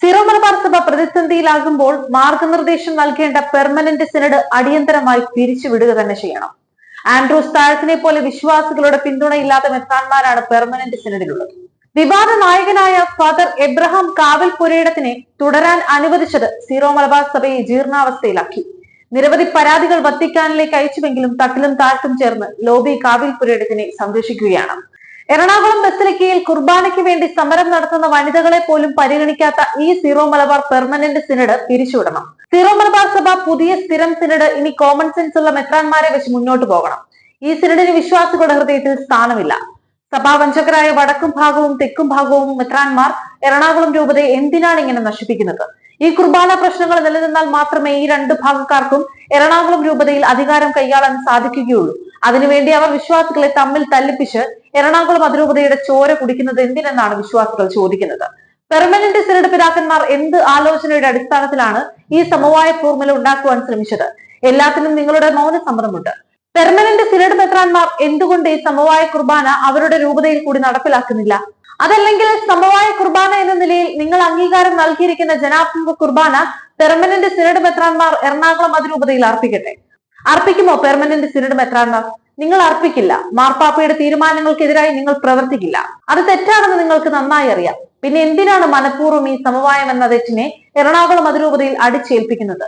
Syro Malabar സഭ പ്രതിസന്ധിയിലാകുമ്പോൾ മാർഗനിർദ്ദേശം നൽകേണ്ട പെർമനന്റ് സിനഡ് അടിയന്തരമായി പിരിച്ചുവിടുക തന്നെ ചെയ്യണം. ആൻഡ്രൂസ് താഴത്തിനെ പോലെ വിശ്വാസികളുടെ പിന്തുണയില്ലാത്ത മെത്താന്മാരാണ് പെർമനന്റ് സിനഡിലുള്ളത് വിവാദ നായകനായ ഫാദർ എബ്രഹാം കാവൽ പുരയിടത്തിനെ തുടരാൻ അനുവദിച്ചത് സീറോ മലബാർ സഭയെ ജീർണാവസ്ഥയിലാക്കി. നിരവധി പരാതികൾ വത്തിക്കാനിലേക്ക് അയച്ചുവെങ്കിലും തട്ടിലും താഴ്ത്തും ചേർന്ന് ലോബി കാവിൽ പുരയിടത്തിനെ സംരക്ഷിക്കുകയാണ്. എറണാകുളം ബസിലിക്കയിൽ കുർബാനയ്ക്ക് വേണ്ടി സമരം നടത്തുന്ന വനിതകളെ പോലും പരിഗണിക്കാത്ത ഈ സീറോ മലബാർ പെർമനന്റ് സിനഡ് പിരിച്ചുവിടണം. സീറോ മലബാർ സഭ പുതിയ സ്ഥിരം സിനഡ് ഇനി കോമൺ സെൻസ് ഉള്ള മെത്രാന്മാരെ വെച്ച് മുന്നോട്ട് പോകണം. ഈ സിനഡിന് വിശ്വാസികളുടെ ഹൃദയത്തിൽ സ്ഥാനമില്ല. സഭാവഞ്ചകരായ വടക്കും ഭാഗവും തെക്കും ഭാഗവും മെത്രാന്മാർ എറണാകുളം രൂപതയെ എന്തിനാണ് ഇങ്ങനെ നശിപ്പിക്കുന്നത്? ഈ കുർബാന പ്രശ്നങ്ങൾ നിലനിന്നാൽ മാത്രമേ ഈ രണ്ട് ഭാഗക്കാർക്കും എറണാകുളം രൂപതയിൽ അധികാരം കൈയാളാൻ സാധിക്കുകയുള്ളൂ. അതിനുവേണ്ടി അവർ വിശ്വാസികളെ തമ്മിൽ തല്ലിപ്പിച്ച് എറണാകുളം അതിരൂപതയുടെ ചോര കുടിക്കുന്നത് എന്തിനെന്നാണ് വിശ്വാസികൾ ചോദിക്കുന്നത്? പെർമനന്റ് സിനഡ് പിതാക്കന്മാർ എന്ത് ആലോചനയുടെ അടിസ്ഥാനത്തിലാണ് ഈ സമവായ ഫോർമുല ഉണ്ടാക്കുവാൻ ശ്രമിച്ചത്? എല്ലാത്തിനും നിങ്ങളുടെ മൗന സമ്മതമുണ്ട്. പെർമനന്റ് സിനഡ് മെത്രാന്മാർ എന്തുകൊണ്ട് ഈ സമവായ കുർബാന അവരുടെ രൂപതയിൽ കൂടി നടപ്പിലാക്കുന്നില്ല? അതല്ലെങ്കിൽ സമവായ കുർബാന എന്ന നിലയിൽ നിങ്ങൾ അംഗീകാരം നൽകിയിരിക്കുന്ന ജനാഭിമുഖ കുർബാന പെർമനന്റ് സിനഡ് മെത്രാന്മാർ എറണാകുളം അതിരൂപതയിൽ അർപ്പിക്കട്ടെ? അർപ്പിക്കുമോ പെർമനന്റ് സിനഡ് മെത്രാന്മാർ? നിങ്ങൾ അർപ്പിക്കില്ല. മാർപ്പാപ്പയുടെ തീരുമാനങ്ങൾക്കെതിരായി നിങ്ങൾ പ്രവർത്തിക്കില്ല. അത് തെറ്റാണെന്ന് നിങ്ങൾക്ക് നന്നായി അറിയാം. പിന്നെ എന്തിനാണ് മനഃപൂർവം ഈ സമവായം എന്ന തെറ്റിനെ എറണാകുളം അതിരൂപതയിൽ അടിച്ചേൽപ്പിക്കുന്നത്?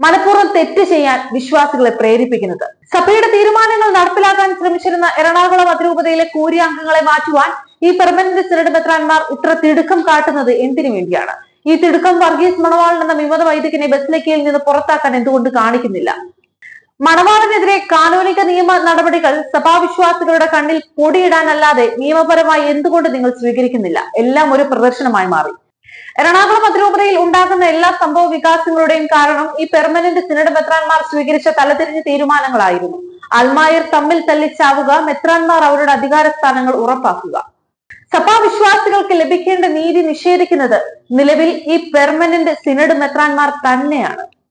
മനഃപൂർവം തെറ്റ് ചെയ്യാൻ വിശ്വാസികളെ പ്രേരിപ്പിക്കുന്നത്. സഭയുടെ തീരുമാനങ്ങൾ നടപ്പിലാക്കാൻ ശ്രമിച്ചിരുന്ന എറണാകുളം അതിരൂപതയിലെ കൂരിയ അംഗങ്ങളെ മാറ്റുവാൻ ഈ പെർമനന്റ് സിനഡ് മെത്രാന്മാർ ഇത്ര തിടുക്കം കാട്ടുന്നത് എന്തിനു വേണ്ടിയാണ്? ഈ തിടുക്കം വർഗീസ് മണവാളൻ എന്ന വിമത വൈദികനെ ബസ്ലക്കയിൽ നിന്ന് പുറത്താക്കാൻ എന്തുകൊണ്ട് കാണിക്കുന്നില്ല? മണവാളനെതിരെ കാനൂനിക നിയമ നടപടികൾ സഭാവിശ്വാസികളുടെ കണ്ണിൽ പൊടിയിടാനല്ലാതെ നിയമപരമായി എന്തുകൊണ്ട് നിങ്ങൾ സ്വീകരിക്കുന്നില്ല? എല്ലാം ഒരു പ്രദർശനമായി മാറി. എറണാകുളം അതിരൂപതയിൽ ഉണ്ടാകുന്ന എല്ലാ സംഭവ വികാസങ്ങളുടെയും കാരണം ഈ പെർമനന്റ് സിനഡ് മെത്രാൻമാർ സ്വീകരിച്ച തലതിരിഞ്ഞ തീരുമാനങ്ങളായിരുന്നു. അൽമായർ തമ്മിൽ തല്ലിച്ചാവുക മെത്രാൻമാർ അവരുടെ അധികാര സ്ഥാനങ്ങൾ ഉറപ്പാക്കുക. സഭാവിശ്വാസികൾക്ക് ലഭിക്കേണ്ട നീതി നിഷേധിക്കുന്നത് നിലവിൽ ഈ പെർമനന്റ് സിനഡ് മെത്രാൻമാർ തന്നെയാണ്.